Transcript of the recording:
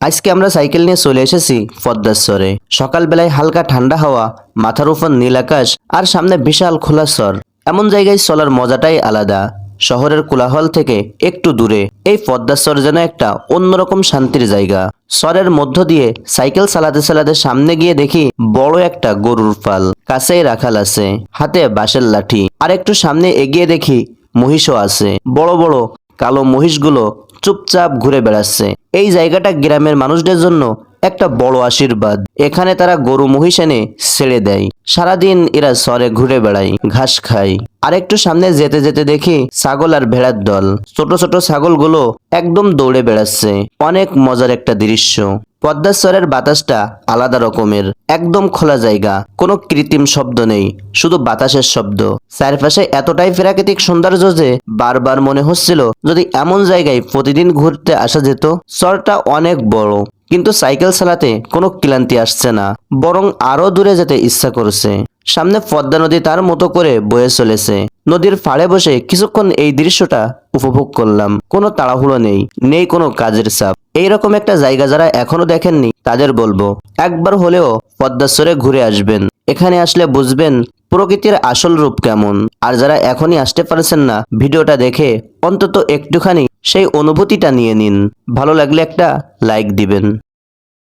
আজকে আমরা সাইকেল নিয়ে চলে এসেছি পদ্মাশ্বরে। সকালবেলায় হালকা ঠান্ডা হাওয়া, মাথার উপর নীল আকাশ আর সামনে বিশাল খোলা স্বর। এমন জায়গায় চলার মজাটাই আলাদা। শহরের কোলাহল থেকে একটু দূরে। এই পদ্মাশ্বর যেন একটা অন্যরকম শান্তির জায়গা। স্বরের মধ্য দিয়ে সাইকেল চালাতে চালাতে সামনে গিয়ে দেখি বড় একটা গরুর পাল কাছেই রাখাল আছে। হাতে বাঁশের লাঠি। আর একটু সামনে এগিয়ে দেখি মহিষও আছে। বড় বড় কালো মহিষগুলো চুপচাপ ঘুরে বেড়াচ্ছে। এই জায়গাটা গ্রামের মানুষদের জন্য একটা বড় আশীর্বাদ। এখানে তারা গরু মহিষ এনে ছেড়ে দেয়। সারাদিন এরা সরে ঘুরে বেড়ায়, ঘাস খায়। আর একটু সামনে যেতে যেতে দেখি ছাগল আর ভেড়ার দল। ছোট ছোট ছাগলগুলো একদম দৌড়ে বেড়াচ্ছে। অনেক মজার একটা দৃশ্য। পদ্মাশ্বরের বাতাসটা আলাদা রকমের, একদম খোলা জায়গা, কোনো কৃত্রিম শব্দ নেই, শুধু বাতাসের শব্দ। চারপাশে এতটাই প্রাকৃতিক সৌন্দর্য যে বারবার মনে হচ্ছিল যদি এমন জায়গায় প্রতিদিন ঘুরতে আসা যেত, চরটা অনেক বড়। কিন্তু সাইকেল চালাতে কোনো ক্লান্তি আসছে না, বরং আরও দূরে যেতে ইচ্ছা করছে। সামনে পদ্মা নদী তার মতো করে বয়ে চলেছে। নদীর ফাড়ে বসে কিছুক্ষণ এই দৃশ্যটা উপভোগ করলাম। কোনো তাড়াহুড়ো নেই নেই কোনো কাজের চাপ। এইরকম একটা জায়গা যারা এখনও দেখেননি, তাদের বলব, একবার হলেও পদ্মাশ্বরে ঘুরে আসবেন। এখানে আসলে বুঝবেন প্রকৃতির আসল রূপ কেমন। আর যারা এখনই আসতে পারছেন না, ভিডিওটা দেখে অন্তত একটুখানি সেই অনুভূতিটা নিয়ে নিন। ভালো লাগলে একটা লাইক দিবেন।